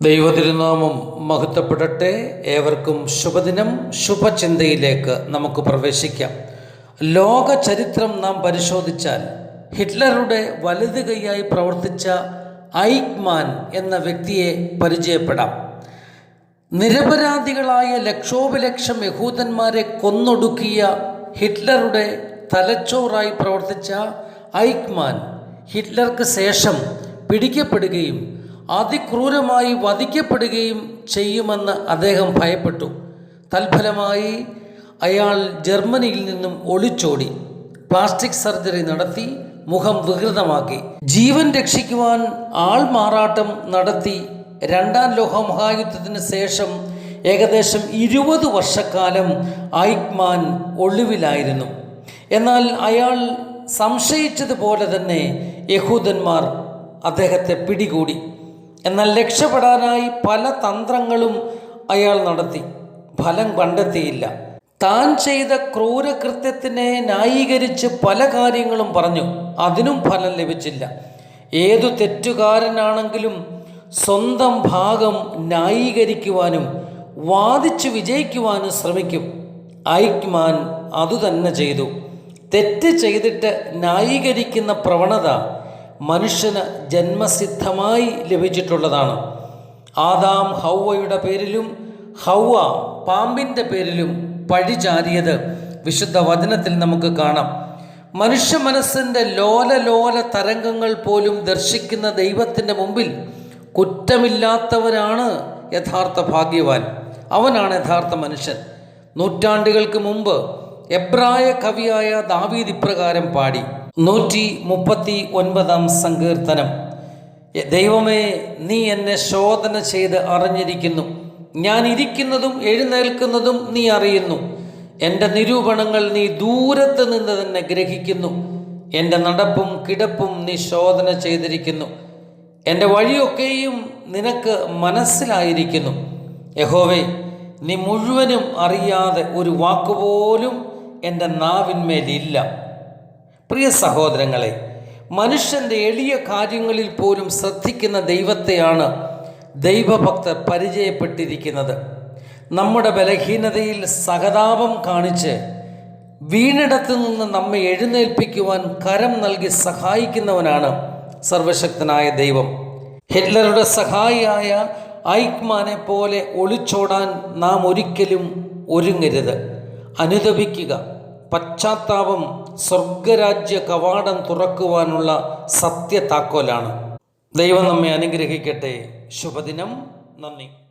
ദൈവതിരുനാമം മഹത്വപ്പെടട്ടെ. ഏവർക്കും ശുഭദിനം. ശുഭചിന്തയിലേക്ക് നമുക്ക് പ്രവേശിക്കാം. ലോക ചരിത്രം നാം പരിശോധിച്ചാൽ ഹിറ്റ്ലറുടെ വലത് കൈയായി പ്രവർത്തിച്ച ഐക്മാൻ എന്ന വ്യക്തിയെ പരിചയപ്പെടാം. നിരപരാധികളായ ലക്ഷോപലക്ഷം യഹൂദന്മാരെ കൊന്നൊടുക്കിയ ഹിറ്റ്ലറുടെ തലച്ചോറായി പ്രവർത്തിച്ച ഐക്മാൻ ഹിറ്റ്ലർക്ക് ശേഷം പിടിക്കപ്പെടുകയും അതിക്രൂരമായി വധിക്കപ്പെടുകയും ചെയ്യുമെന്ന് അദ്ദേഹം ഭയപ്പെട്ടു. തൽഫലമായി അയാൾ ജർമ്മനിയിൽ നിന്നും ഒളിച്ചോടി. പ്ലാസ്റ്റിക് സർജറി നടത്തി മുഖം വികൃതമാക്കി. ജീവൻ രക്ഷിക്കുവാൻ ആൾമാറാട്ടം നടത്തി. രണ്ടാം ലോകമഹായുദ്ധത്തിന് ശേഷം ഏകദേശം ഇരുപത് വർഷക്കാലം ഐക്മാൻ ഒളിവിലായിരുന്നു. എന്നാൽ അയാൾ സംശയിച്ചതുപോലെ തന്നെ യഹൂദന്മാർ അദ്ദേഹത്തെ പിടികൂടി. എന്നാൽ രക്ഷപ്പെടാനായി പല തന്ത്രങ്ങളും അയാൾ നടത്തി. ഫലം കണ്ടെത്തിയില്ല. താൻ ചെയ്ത ക്രൂരകൃത്യത്തിനെ ന്യായീകരിച്ച് പല കാര്യങ്ങളും പറഞ്ഞു. അതിനും ഫലം ലഭിച്ചില്ല. ഏതു തെറ്റുകാരനാണെങ്കിലും സ്വന്തം ഭാഗം ന്യായീകരിക്കുവാനും വാദിച്ച് വിജയിക്കുവാനും ശ്രമിക്കും. ഐക്മാൻ അതുതന്നെ ചെയ്തു. തെറ്റ് ചെയ്തിട്ട് ന്യായീകരിക്കുന്ന പ്രവണത മനുഷ്യന് ജന്മസിദ്ധമായി ലഭിച്ചിട്ടുള്ളതാണ്. ആദാം ഹൗവയുടെ പേരിലും ഹൗവ പാമ്പിന്റെ പേരിലും പഴിചാരിയത് വിശുദ്ധ വചനത്തിൽ നമുക്ക് കാണാം. മനുഷ്യ മനസ്സിന്റെ ലോല ലോല തരംഗങ്ങൾ പോലും ദർശിക്കുന്ന ദൈവത്തിന്റെ മുമ്പിൽ കുറ്റമില്ലാത്തവനാണ് യഥാർത്ഥ ഭാഗ്യവാൻ. അവനാണ് യഥാർത്ഥ മനുഷ്യൻ. നൂറ്റാണ്ടുകൾക്ക് മുമ്പ് എബ്രായ കവിയായ ദാവീദ് ഇപ്രകാരം പാടി. നൂറ്റി മുപ്പത്തി ഒൻപതാം സങ്കീർത്തനം ദൈവമേ നീ എന്നെ ശോധന ചെയ്ത് അറിഞ്ഞിരിക്കുന്നു. ഞാൻ ഇരിക്കുന്നതും എഴുന്നേൽക്കുന്നതും നീ അറിയുന്നു. എന്റെ നിരൂപണങ്ങൾ നീ ദൂരത്ത് നിന്ന് തന്നെ ഗ്രഹിക്കുന്നു. എന്റെ നടപ്പും കിടപ്പും നീ ശോധന ചെയ്തിരിക്കുന്നു. എന്റെ വഴിയൊക്കെയും നിനക്ക് മനസ്സിലായിരിക്കുന്നു. യഹോവേ നീ മുഴുവനും അറിയാതെ ഒരു വാക്കുപോലും എന്റെ നാവിന്മേലില്ല. പ്രിയ സഹോദരങ്ങളെ മനുഷ്യന്റെ എളിയ കാര്യങ്ങളിൽ പോലും ശ്രദ്ധിക്കുന്ന ദൈവത്തെയാണ് ദൈവഭക്തർ പരിചയപ്പെട്ടിരിക്കുന്നത്. നമ്മുടെ ബലഹീനതയിൽ സഹതാപം കാണിച്ച് വീണിടത്തു നിന്ന് നമ്മെ എഴുന്നേൽപ്പിക്കുവാൻ കരം നൽകി സഹായിക്കുന്നവനാണ് സർവശക്തനായ ദൈവം. ഹിറ്റ്ലറുടെ സഹായിയായ ഐക്മാനെ പോലെ ഒളിച്ചോടാൻ നാം ഒരിക്കലും ഒരുങ്ങരുത്. അനുദപിക്കുക. പശ്ചാത്താപം സ്വർഗരാജ്യ കവാടം തുറക്കുവാനുള്ള സത്യ താക്കോലാണ് ദൈവം നമ്മെ അനുഗ്രഹിക്കട്ടെ. ശുഭദിനം. നന്ദി.